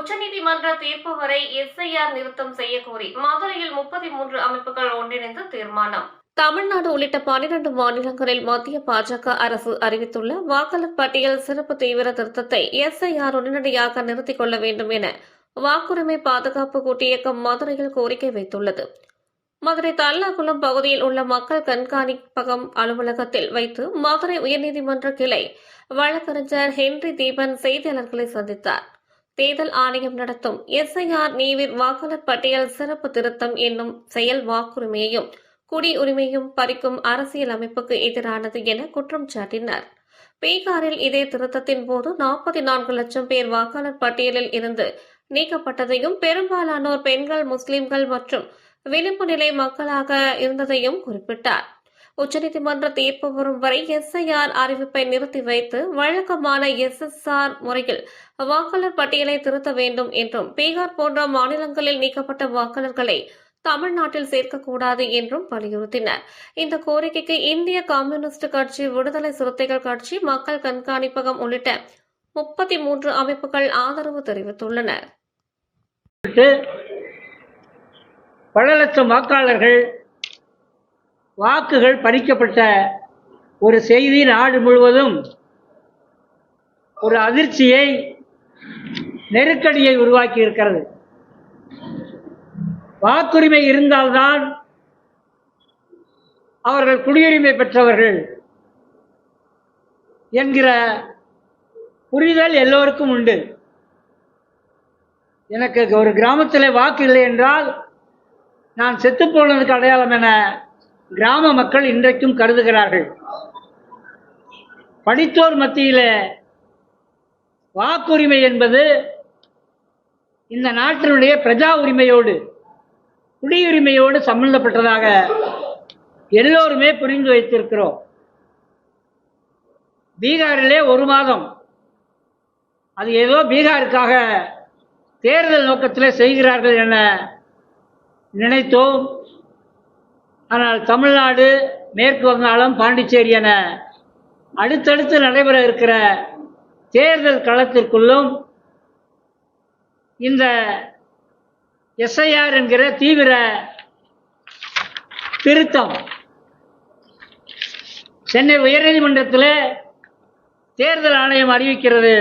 உச்சநீதிமன்ற தீர்ப்பு வரை எஸ்ஐஆர் நிறுத்தம் செய்ய கோரி மதுரையில் முப்பத்தி மூன்று அமைப்புகள் ஒன்றிணைந்து தீர்மானம். தமிழ்நாடு உள்ளிட்ட பனிரண்டு மாநிலங்களில் மத்திய பாஜக அரசு அறிவித்துள்ள வாக்காளர் பட்டியல் சிறப்பு தீவிர திருத்தத்தை எஸ்ஐஆர் உடனடியாக நிறுத்திக் கொள்ள வேண்டும் என வாக்குரிமை பாதுகாப்பு கூட்டியக்கம் மதுரையில் கோரிக்கை வைத்துள்ளது. மதுரை தல்லாகுளம் பகுதியில் உள்ள மக்கள் கண்காணிப்பகம் அலுவலகத்தில் வைத்து மதுரை உயர்நீதிமன்ற கிளை வழக்கறிஞர் ஹென்றி தீபன் செய்தியாளர்களை சந்தித்தார். தேர்தல் ஆணையம் நடத்தும் எஸ்ஐஆர் நீவிர் வாக்காளர் பட்டியல் சிறப்பு திருத்தம் என்னும் செயல் வாக்குரிமையையும் குடியுரிமையும் பறிக்கும் அரசியல் அமைப்புக்கு எதிரானது என குற்றம் சாட்டினார். பீகாரில் இதே திருத்தத்தின் போது நாற்பத்தி நான்கு லட்சம் பேர் வாக்காளர் பட்டியலில் இருந்து நீக்கப்பட்டதையும் பெரும்பாலானோர் பெண்கள் முஸ்லிம்கள் மற்றும் விளிம்பு நிலை மக்களாக இருந்ததையும் குறிப்பிட்டார். உச்சநீதிமன்ற தீர்ப்பு வரும் வரை எஸ்ஐஆர் அறிவிப்பை நிறுத்தி வைத்து வழக்கமான எஸ்எஸ்ஆர் முறையில் வாக்காளர் பட்டியலை திருத்த வேண்டும் என்றும் பீகார் போன்ற மாநிலங்களில் நீக்கப்பட்ட வாக்காளர்களை தமிழ்நாட்டில் சேர்க்கக்கூடாது என்றும் வலியுறுத்தினர். இந்த கோரிக்கைக்கு இந்திய கம்யூனிஸ்ட் கட்சி விடுதலை சிறுத்தைகள் கட்சி மக்கள் கண்காணிப்பகம் உள்ளிட்ட முப்பத்தி மூன்று அமைப்புகள் ஆதரவு தெரிவித்துள்ளனர். பல லட்சம் வாக்காளர்கள் வாக்குகள் பறிக்கப்பட்ட ஒரு செய்தி நாடு முழுவதும் ஒரு அதிர்ச்சியை நெருக்கடியை உருவாக்கி இருக்கிறது. வாக்குரிமை இருந்தால்தான் அவர்கள் குடியுரிமை பெற்றவர்கள் என்கிற புரிதல் எல்லோருக்கும் உண்டு. எனக்கு ஒரு கிராமத்தில் வாக்கு இல்லை என்றால் நான் செத்து போனதுக்கு அடையாளம் என கிராம மக்கள் இன்றைக்கும் கருதுகிறார்கள். படித்தோர் மத்தியில் வாக்குரிமை என்பது இந்த நாட்டினுடைய பிரஜா உரிமையோடு குடியுரிமையோடு சம்பந்தப்பட்டதாக எல்லோருமே புரிந்து வைத்திருக்கிறோம். பீகாரிலே ஒரு மாதம் அது ஏதோ பீகாருக்காக தேர்தல் நோக்கத்தில் செய்கிறார்கள் என நினைத்தோம். ஆனால் தமிழ்நாடு மேற்கு வங்காளம் பாண்டிச்சேரி என அடுத்தடுத்து நடைபெற இருக்கிற தேர்தல் களத்திற்குள்ளும் இந்த எஸ்ஐஆர் என்கிற தீவிர திருத்தம் சென்னை உயர்நீதிமன்றத்தில் தேர்தல் ஆணையம் அறிவிக்கிறது.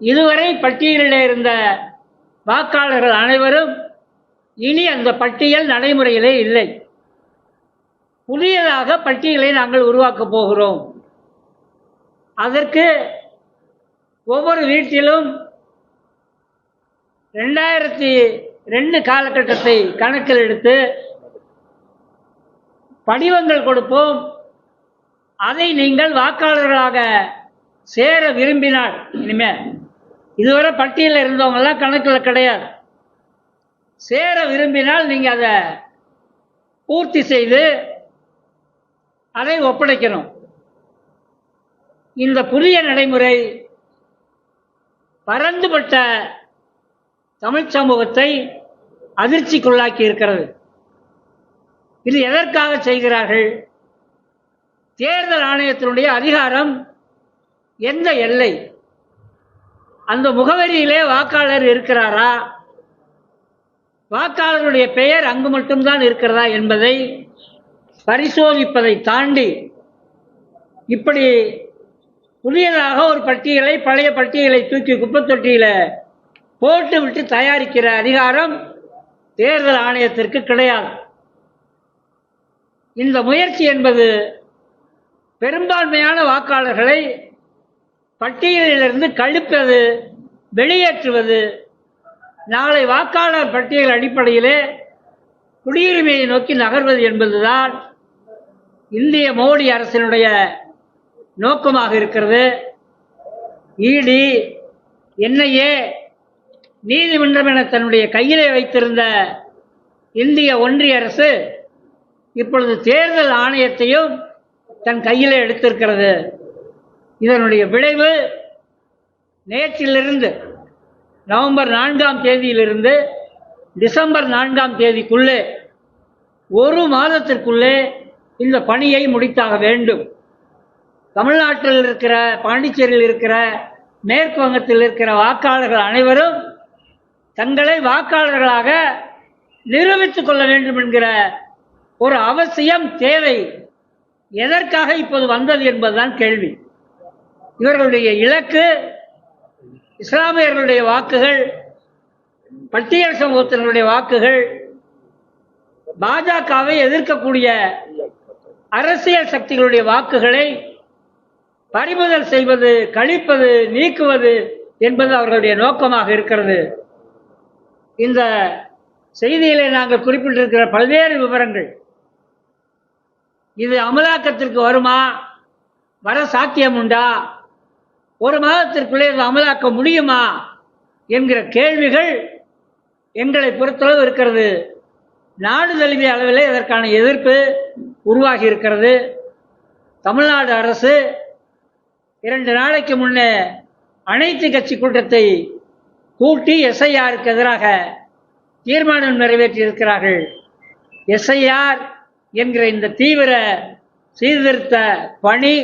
இதுவரை பட்டியலில் இருந்த வாக்காளர்கள் அனைவரும் இனி அந்த பட்டியல் நடைமுறையிலே இல்லை. புதியதாக பட்டியலை நாங்கள் உருவாக்கப் போகிறோம். அதற்கு ஒவ்வொரு வீட்டிலும் ரெண்டாயிரத்தி ரெண்டு காலகட்டத்தை கணக்கில் எடுத்து படிவங்கள் கொடுப்போம். அதை நீங்கள் வாக்காளர்களாக சேர விரும்பினால் இனிமே இதுவரை பட்டியலில் இருந்தவங்கெல்லாம் கணக்கில் கிடையாது. சேர விரும்பினால் நீங்கள் அதை பூர்த்தி செய்து அதை ஒப்படைக்கணும். இந்த புதிய நடைமுறை பரந்துபட்ட தமிழ் சமூகத்தை அதிர்ச்சிக்குள்ளாக்கி இருக்கிறது. இது எதற்காக செய்கிறார்கள்? தேர்தல் ஆணையத்தினுடைய அதிகாரம் எந்த எல்லை? அந்த முகவரியிலே வாக்காளர் இருக்கிறாரா? வாக்காளருடைய பெயர் அங்கு மட்டும்தான் இருக்கிறதா என்பதை பரிசோதிப்பதை தாண்டி இப்படி புதியதாக ஒரு பட்டியலை பழைய பட்டியலை தூக்கி குப்பத்தொட்டியில போட்டு விட்டு தயாரிக்கிற அதிகாரம் தேர்தல் ஆணையத்திற்கு கிடையாது. இந்த முயற்சி என்பது பெரும்பான்மையான வாக்காளர்களை பட்டியலிலிருந்து கழிப்பது வெளியேற்றுவது நாளை வாக்காளர் பட்டியல் அடிப்படையிலே குடியுரிமையை நோக்கி நகர்வது என்பதுதான் இந்திய மோடி அரசினுடைய நோக்கமாக இருக்கிறது. இடி என்ஐஏ நீதிமன்றம் என தன்னுடைய கையிலே வைத்திருந்த இந்திய ஒன்றிய அரசு இப்பொழுது தேர்தல் ஆணையத்தையும் தன் கையிலே எடுத்திருக்கிறது. இதனுடைய விளைவு நேற்றிலிருந்து நவம்பர் நான்காம் தேதியிலிருந்து டிசம்பர் நான்காம் தேதிக்குள்ளே ஒரு மாதத்திற்குள்ளே இந்த பணியை முடித்தாக வேண்டும். தமிழ்நாட்டில் இருக்கிற பாண்டிச்சேரியில் இருக்கிற மேற்கு வங்கத்தில் இருக்கிற வாக்காளர்கள் அனைவரும் தங்களை வாக்காளர்களாக நிரூபித்துக் கொள்ள வேண்டும் என்கிற ஒரு அவசியம் தேவை. எதற்காக இப்போது வந்தது என்பதுதான் கேள்வி. இவர்களுடைய இலக்கு இஸ்லாமியர்களுடைய வாக்குகள் பட்டியல் சமூகத்தினருடைய வாக்குகள் பாஜகவை எதிர்க்கக்கூடிய அரசியல் சக்திகளுடைய வாக்குகளை பறிமுதல் செய்வது கழிப்பது நீக்குவது என்பது அவர்களுடைய நோக்கமாக இருக்கிறது. இந்த செய்தியிலே நாங்கள் குறிப்பிட்டிருக்கிற பல்வேறு விவரங்கள். இது அமலாக்கத்திற்கு வருமா? வர சாத்தியம் உண்டா? ஒரு மாதத்திற்குள்ளே இது அமலாக்க முடியுமா? என்கிற கேள்விகள் எங்களை பொறுத்தளவு இருக்கிறது. நாடு தழுவிய அளவில் இதற்கான எதிர்ப்பு உருவாகி இருக்கிறது தமிழ்நாடு அரசு இரண்டு நாளைக்கு முன்னே அனைத்து கட்சி கூட்டத்தை கூட்டி எஸ்ஐஆருக்கு எதிராக தீர்மானம் நிறைவேற்றியிருக்கிறார்கள். எஸ்ஐஆர் என்கிற இந்த தீவிர சீர்திருத்த பணி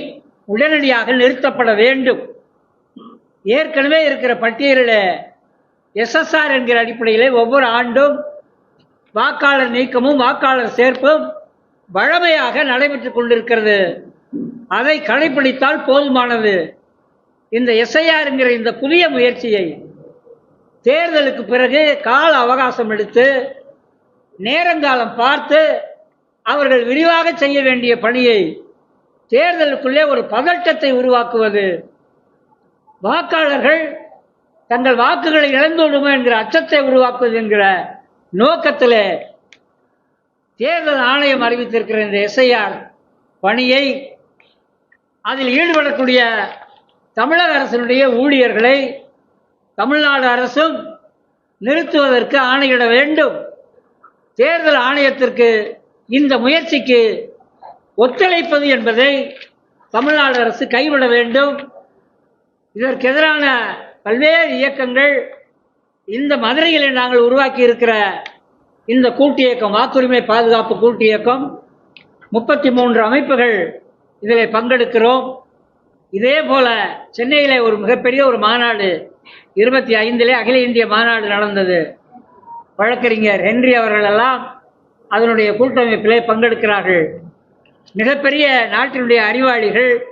உடனடியாக நிறுத்தப்பட வேண்டும். ஏற்கனவே இருக்கிற பட்டியலில் எஸ்எஸ்ஆர் என்கிற அடிப்படையிலே ஒவ்வொரு ஆண்டும் வாக்காளர் நீக்கமும் வாக்காளர் சேர்ப்பும் வழமையாக நடைபெற்றுக் கொண்டிருக்கிறது. அதை கடைபிடித்தால் போதுமானது. இந்த எஸ்ஐஆர் என்கிற இந்த புதிய முயற்சியை தேர்தலுக்கு பிறகு கால அவகாசம் எடுத்து நேரங்காலம் பார்த்து அவர்கள் விரிவாக செய்ய வேண்டிய பணியை தேர்தலுக்குள்ளே ஒரு பதட்டத்தை உருவாக்குவது. வாக்காளர்கள் தங்கள் வாக்குகளை இழந்து விடுமோ என்கிற அச்சத்தை உருவாக்குவது என்கிற நோக்கத்திலே தேர்தல் ஆணையம் அறிவித்திருக்கிற இந்த எஸ்ஐஆர் பணியை அதில் ஈடுபடக்கூடிய தமிழக அரசினுடைய ஊழியர்களை தமிழ்நாடு அரசும் நிறுத்துவதற்கு ஆணையிட வேண்டும். தேர்தல் ஆணையத்திற்கு இந்த முயற்சிக்கு ஒத்துழைப்பது என்பதை தமிழ்நாடு அரசு கைவிட வேண்டும். இதற்கு எதிரான பல்வேறு இயக்கங்கள் இந்த மதுரையில் நாங்கள் உருவாக்கி இருக்கிற இந்த கூட்டு இயக்கம் வாக்குரிமை பாதுகாப்பு கூட்டு இயக்கம் முப்பத்தி மூன்று அமைப்புகள் இதில் பங்கெடுக்கிறோம். இதே போல சென்னையிலே ஒரு மிகப்பெரிய ஒரு மாநாடு இருபத்தி ஐந்திலே அகில இந்திய மாநாடு நடந்தது. வழக்கறிஞர் ஹென்றி அவர்களெல்லாம் அதனுடைய கூட்டமைப்பிலே பங்கெடுக்கிறார்கள். மிகப்பெரிய நாட்டினுடைய அறிவாளிகள்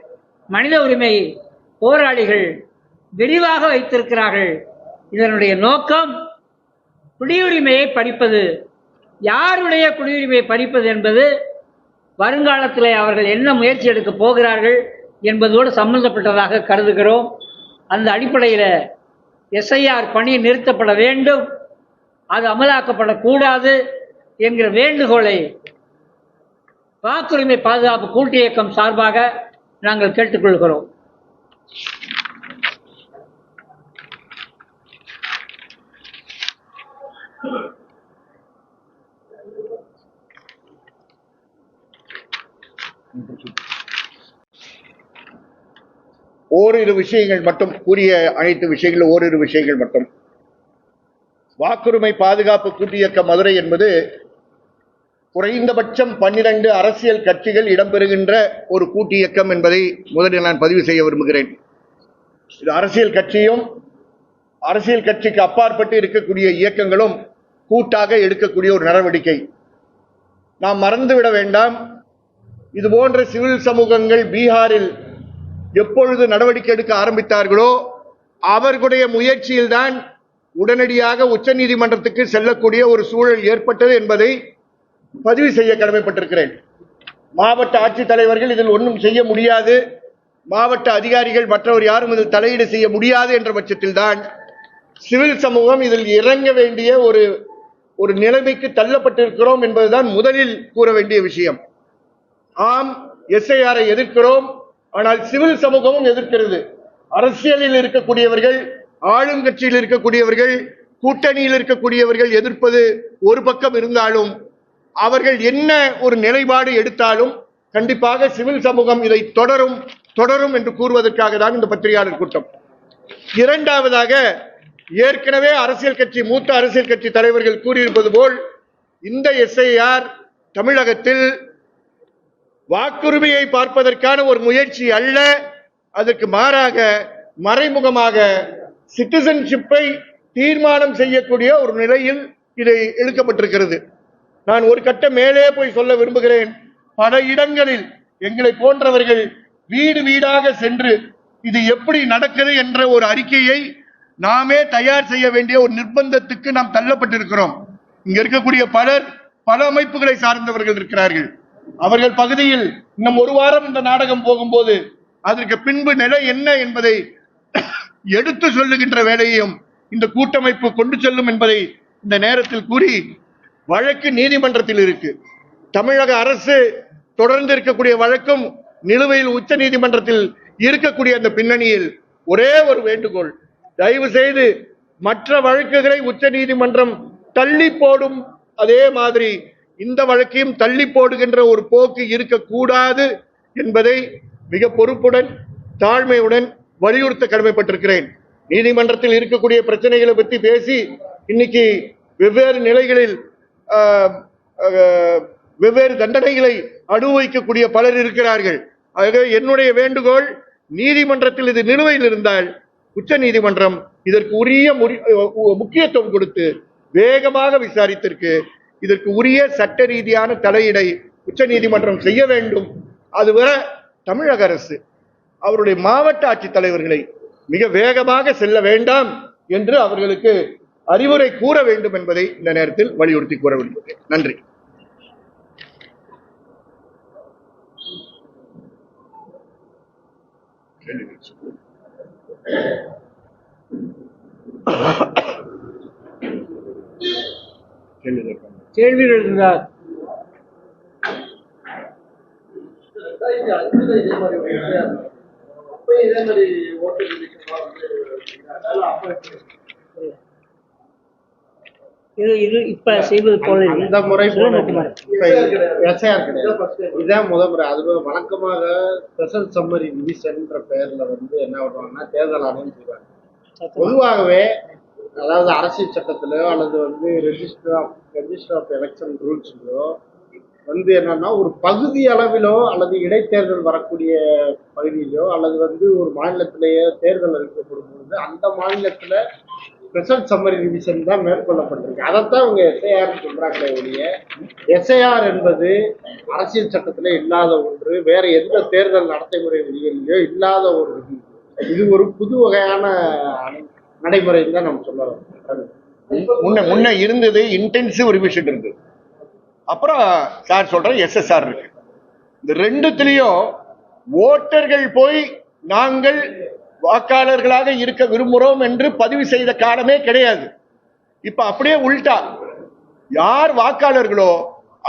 மனித உரிமை போராளிகள் விரிவாக வைத்திருக்கிறார்கள். இதனுடைய நோக்கம் குடியுரிமையை படிப்பது. யாருடைய குடியுரிமையை படிப்பது என்பது வருங்காலத்தில் அவர்கள் என்ன முயற்சி எடுக்க போகிறார்கள் என்பதோடு சம்பந்தப்பட்டதாக கருதுகிறோம். அந்த அடிப்படையில் எஸ்ஐஆர் பணி நிறுத்தப்பட வேண்டும். அது அமலாக்கப்படக்கூடாது என்கிற வேண்டுகோளை வாக்குரிமை பாதுகாப்பு கூட்டு இயக்கம் சார்பாக நாங்கள் கேட்டுக்கொள்கிறோம். ஓரிரு விஷயங்கள் மட்டும் கூறிய அனைத்து விஷயங்களும் ஓரிரு விஷயங்கள் மட்டும். வாக்குரிமை பாதுகாப்பு கூட்டியக்க மதுரை என்பது குறைந்தபட்சம் பன்னிரண்டு அரசியல் கட்சிகள் இடம்பெறுகின்ற ஒரு கூட்டு இயக்கம் என்பதை முதலில் நான் பதிவு செய்ய விரும்புகிறேன். இது அரசியல் கட்சியும் அரசியல் கட்சிக்கு அப்பாற்பட்டு இருக்கக்கூடிய இயக்கங்களும் கூட்டாக எடுக்கக்கூடிய ஒரு நடவடிக்கை. நாம் மறந்துவிட வேண்டாம். இது போன்ற சிவில் சமூகங்கள் பீகாரில் எப்பொழுது நடவடிக்கை எடுக்க ஆரம்பித்தார்களோ அவர்களுடைய முயற்சியில்தான் உடனடியாக உச்சநீதிமன்றத்துக்கு செல்லக்கூடிய ஒரு சூழல் ஏற்பட்டது என்பதை பதிவு செய்ய கடமைப்பட்டிருக்கிறேன். மாவட்ட ஆட்சித்தலைவர்கள் இதில் ஒன்றும் செய்ய முடியாது. மாவட்ட அதிகாரிகள் மற்றவர் யாரும் இதில் தலையீடு செய்ய முடியாது என்ற பட்சத்தில்தான் சிவில் சமூகம் இதில் இறங்க வேண்டிய ஒரு ஒரு நிலைமைக்கு தள்ளப்பட்டிருக்கிறோம் என்பதுதான் முதலில் கூற வேண்டிய விஷயம். ஆம் எஸ்ஐஆரை எதிர்க்கிறோம் ஆனால் சிவில் சமூகமும் எதிர்க்கிறது. அரசியலில் இருக்கக்கூடியவர்கள் ஆளுங்கட்சியில் இருக்கக்கூடியவர்கள் கூட்டணியில் இருக்கக்கூடியவர்கள் எதிர்ப்பது ஒரு பக்கம் இருந்தாலும் அவர்கள் என்ன ஒரு நிலைப்பாடு எடுத்தாலும் கண்டிப்பாக சிவில் சமூகம் இதை தொடரும் தொடரும் என்று கூறுவதற்காக தான் இந்த பத்திரிகையாளர் கூட்டம். இரண்டாவதாக ஏற்கனவே அரசியல் கட்சி மூத்த அரசியல் கட்சி தலைவர்கள் கூறியிருப்பது போல் இந்த எஸ்ஐஆர் தமிழகத்தில் வாக்குரிமையை பார்ப்பதற்கான ஒரு முயற்சி அல்ல. அதற்கு மாறாக மறைமுகமாக சிட்டிசன்ஷிப்பை தீர்மானம் செய்யக்கூடிய ஒரு நிலையில் இது இழுக்கப்பட்டிருக்கிறது. நான் ஒரு கட்டம் மேலே போய் சொல்ல விரும்புகிறேன். பல இடங்களில் எங்களை போன்றவர்கள் வீடு வீடாக சென்று இது எப்படி நடக்குது என்ற ஒரு அறிக்கையை நாமே தயார் செய்ய வேண்டிய ஒரு நிர்பந்தத்துக்கு நாம் தள்ளப்பட்டிருக்கிறோம். இங்க இருக்கக்கூடிய பலர் பல அமைப்புகளை சார்ந்தவர்கள் இருக்கிறார்கள். அவர்கள் பகுதியில் இன்னும் ஒரு வாரம் இந்த நாடகம் போகும்போது அதற்கு பின்பு நிலை என்ன என்பதை எடுத்து சொல்லுகின்ற வேலையையும் இந்த கூட்டமைப்பு கொண்டு செல்லும் என்பதை இந்த நேரத்தில் கூறி வழக்கு நீதிமன்றத்தில் இருக்கு. தமிழக அரசு தொடர்ந்து இருக்கக்கூடிய வழக்கும் நிலுவையில் உச்ச நீதிமன்றத்தில் இருக்கக்கூடிய அந்த பின்னணியில் ஒரே ஒரு வேண்டுகோள். தயவு செய்து மற்ற வழக்குகளை உச்ச நீதிமன்றம் தள்ளி போடும் அதே மாதிரி இந்த வழக்கையும் தள்ளி போடுகின்ற ஒரு போக்கு இருக்கக்கூடாது என்பதை மிக பொறுப்புடன் தாழ்மையுடன் வலியுறுத்த கடமைப்பட்டிருக்கிறேன். நீதிமன்றத்தில் இருக்கக்கூடிய பிரச்சனைகளை பற்றி பேசி இன்னைக்கு வெவ்வேறு நிலைகளில் ஆஹ், வெவ்வேறு தண்டனைகளை அனுபவிக்கக்கூடிய பலர் இருக்கிறார்கள். ஆகவே என்னுடைய வேண்டுகோள் நீதிமன்றத்தில் இது நிலுவையில் இருந்தால் உச்ச நீதிமன்றம் இதற்கு உரிய முறி- முக்கியத்துவம் கொடுத்து வேகமாக விசாரித்திருக்கு இதற்கு உரிய சட்ட ரீதியான தலையீடை உச்ச நீதிமன்றம் செய்ய வேண்டும். அதுவரை தமிழக அரசு அவருடைய மாவட்ட ஆட்சித்தலைவர்களை மிக வேகமாக செல்ல வேண்டாம் என்று அவர்களுக்கு அறிவுரை கூற வேண்டும் என்பதை இந்த நேரத்தில் வலியுறுத்தி கூற விரும்புகிறேன். நன்றி. கேள்வி எழுதுகிறார். இது இது இப்ப செய்வது போல இல்லை. அந்த முறை இதான் முத முறை. அது வழக்கமாக ஸ்பெஷல் சம்மரி டிவிஷன்ன்ற பெயர்ல வந்து என்ன பண்ணுவாங்கன்னா தேர்தல் ஆணையம் செய்வாங்க. பொதுவாகவே அதாவது அரசியல் சட்டத்திலயோ அல்லது வந்து register of register of election ரூல்ஸ்லையோ வந்து என்னன்னா ஒரு பகுதி அளவிலோ அல்லது இடைத்தேர்தல் வரக்கூடிய பகுதியிலோ அல்லது வந்து ஒரு மாநிலத்திலேயே தேர்தல் அறிவிக்கப்படும் பொழுது அந்த மாநிலத்துல ஸ்பெஷல் சம்மரி ரிவிஷன் தான் மேற்கொள்ளப்பட்டிருக்கு. அதைத்தான் இவங்க எஸ்ஐஆர் சொல்றாங்களே ஒழிய எஸ்ஐஆர் என்பது அரசியல் சட்டத்திலே இல்லாத ஒன்று வேற எந்த தேர்தல் நடைமுறை விதிகளிலோ இல்லாத ஒரு விதி. இது ஒரு புது வகையான நடைமுறைன்னு தான் நம்ம சொல்லலாம் முன்ன முன்ன இருந்தது இன்டென்சிவ் ரிவிஷன் இருந்தது அப்புறம் சார் சொல்ற எஸ்எஸ்ஆர் இருக்கு. இந்த ரெண்டுத்திலையும் ஓட்டர்கள் போய் நாங்கள் வாக்காளர்களாக இருக்க விரும்புகிறோம் என்று பதிவு செய்த காலமே கிடையாது. இப்ப அப்படியே உள்டா. யார் வாக்காளர்களோ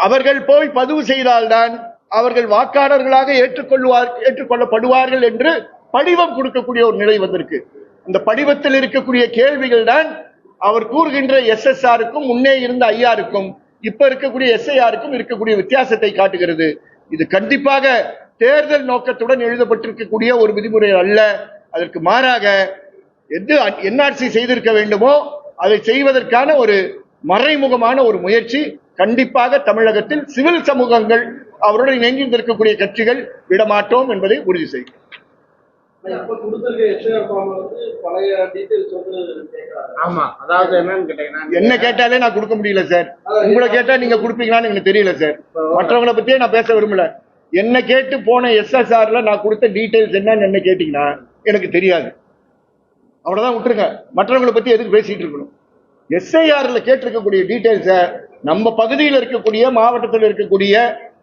அவர்கள் போய் பதிவு செய்தால்தான் அவர்கள் வாக்காளர்களாக ஏற்றுக்கொள்வார் ஏற்றுக்கொள்ளப்படுவார்கள் என்று படிவம் கொடுக்கக்கூடிய ஒரு நிலை வந்திருக்கு. இந்த படிவத்தில் இருக்கக்கூடிய கேள்விகள் தான் அவர் கூறுகின்ற எஸ்எஸ்ஆருக்கும் முன்னே இருந்த ஐயாருக்கும் இப்ப இருக்கக்கூடிய எஸ்ஐஆருக்கும் இருக்கக்கூடிய வித்தியாசத்தை காட்டுகிறது. இது கண்டிப்பாக தேர்தல் நோக்கத்துடன் எழுதப்பட்டிருக்கக்கூடிய ஒரு விதிமுறை அல்ல. அதற்கு மாறாக எது என்ஆர்சி செய்திருக்க வேண்டுமோ அதை செய்வதற்கான ஒரு மறைமுகமான ஒரு முயற்சி. கண்டிப்பாக தமிழகத்தில் சிவில் சமூகங்கள் அவருடன் இணைந்திருக்கக்கூடிய கட்சிகள் விடமாட்டோம் என்பதை உறுதி செய்யும். என்ன கேட்டாலே நான் கொடுக்க முடியல சார் உங்களை கேட்டா நீங்க கொடுப்பீங்களான்னு எனக்கு தெரியல சார் மற்றவங்களை பத்தியே நான் பேச விரும்பல. என்ன கேட்டு போன எஸ்எஸ்ஆர்ல நான் கொடுத்த டீடைல்ஸ் என்னன்னு என்ன கேட்டீங்கன்னா எனக்கு தெரியாது. அவ்வளவுதான் விட்டுருங்க. மற்றவங்களை பத்தி எதுக்கு பேசிட்டு இருக்கணும்? எஸ்ஐஆர்ல கேட்டிருக்கக்கூடிய டீடைல்ஸ நம்ம பகுதியில் இருக்கக்கூடிய மாவட்டத்தில் இருக்கக்கூடிய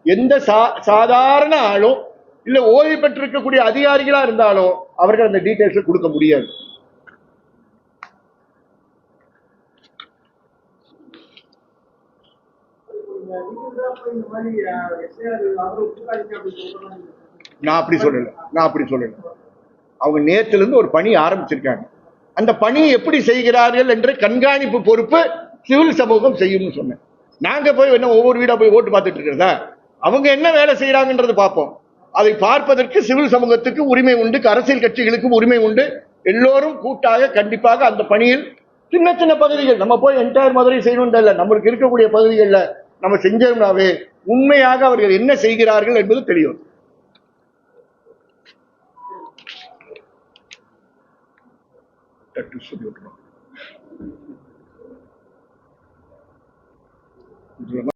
எந்த சா- சாதாரண ஆளும் இல்ல ஓய்வு பெற்றிருக்கக்கூடிய அதிகாரிகளா இருந்தாலும் அவர்கள் அந்த டீடைல்ஸ் கொடுக்க முடியாது. நான் அப்படி சொல்லல. நான் அப்படி சொல்லல. அவங்க நேத்துல இருந்து ஒரு பணி ஆரம்பிச்சிருக்காங்க. அந்த பணி எப்படி செய்கிறார்கள் என்று கண்காணிப்பு பொறுப்பு சிவில் சமூகம் செய்யும்னு சொன்னேன். நாங்க போய் என்ன ஒவ்வொரு வீடா போய் ஓட்டு பார்த்துட்டு இருக்கிறதா? அவங்க என்ன வேலை செய்யறாங்கன்றது பார்ப்போம். அதை பார்ப்பதற்கு சிவில் சமூகத்துக்கு உரிமை உண்டு அரசியல் கட்சிகளுக்கும் உரிமை உண்டு. எல்லோரும் கூட்டாக கண்டிப்பாக அந்த பணியில் சின்ன சின்ன பகுதிகள். நம்ம போய் என்டையர் மதுரை செய்யணும் இல்ல நம்மளுக்கு இருக்கக்கூடிய பகுதிகளில் நம்ம செஞ்சோம்னாவே உண்மையாக அவர்கள் என்ன செய்கிறார்கள் என்பது தெரியும். சொல்லி